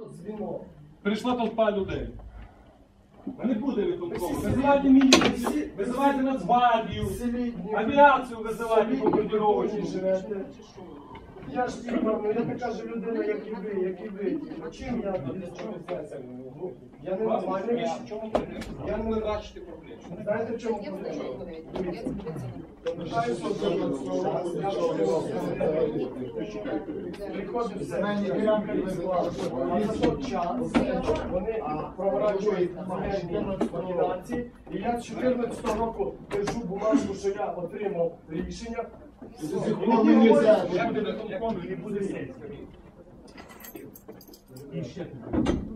дзвінок. Прийшла толпа людей. Не буде виконкому. Визивайте міліцію, визивайте Нацгвардію, авіацію визивайте по живете. Я ж ну я така ж людина, як і ви, як і ви. Ну, Чим я Я не нормальний. Я не бачите проблему. Знаєте, в чому Я проблема? знаю, говорить. Я тебе Питаю, що це Приходить земельні ділянки а за той час вони проворачують номінації. І я з 14 року держу бумажку, що я отримав рішення. І мені говорять, що Як буде виконком, і ще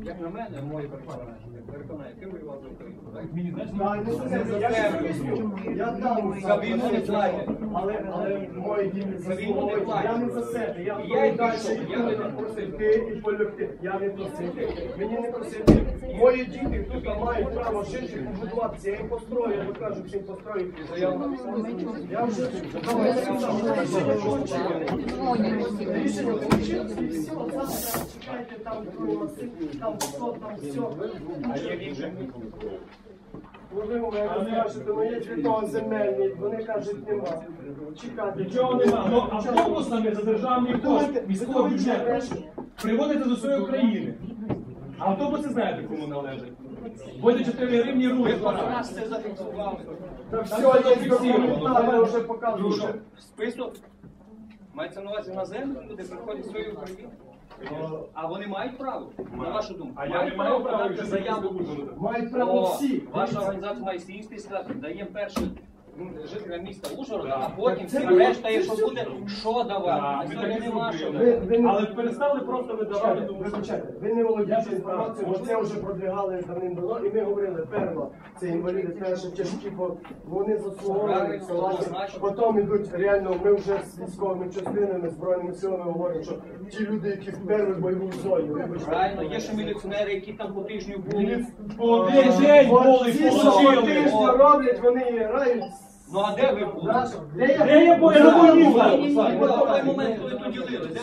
Як на мене, моє переконання, переконання, ти воював за Україну. так? мені знаєш, Да, не знаю, я дам За війну не платять. Але, але мої діти За війну не платять. Я не за себе. Я далі я не просив. ти і полюбти. Я не просив. Мені не просити. Мої діти тут мають право жити, побудуватися. Я їм построю, я покажу построю. Заяву написав. Я вже я що рішення. Рішення і все. Чекайте там масив, там все, там все. Рішення. Ви у мене скажете, ну є для того земельні, вони кажуть, нема. Чекати. Нічого нема. Ну, автобусами за державний кошт міського бюджету приводите до своєї країни. А автобуси знаєте, кому належать. Буде 4 гривні руки. раз це зафіксували. Так все, є документально вже Ну показую. список мається на увазі на землю, люди приходять свою Україну. А вони мають право, на вашу думку. А я не маю права, подати заяву. Мають право О, всі. Ваша організація має сісти і сказати, даємо перше жителям міста Ужгорода, Да. а потім Це всі решта, якщо буде, що давати. Сьогодні нема що давати. Ви, ви, Але перестали просто видавати, Вибачайте, тому вибачайте, ви не володієте інформацією, бо це вже продвигали давним-давно, і ми говорили, перво, це інваліди перші тяжкі, бо вони заслуговують салати. Потім йдуть реально, ми вже з військовими частинами, збройними силами говоримо, що ті люди, які вперли в бойову зоні, вибачте. Правильно, є ще міліціонери, які там по тижню були. по один день були, Ці, що получили. тижні роблять, вони грають. Ну а де ви були? Де я був? Я на війні був. І в той момент, коли то ділили, де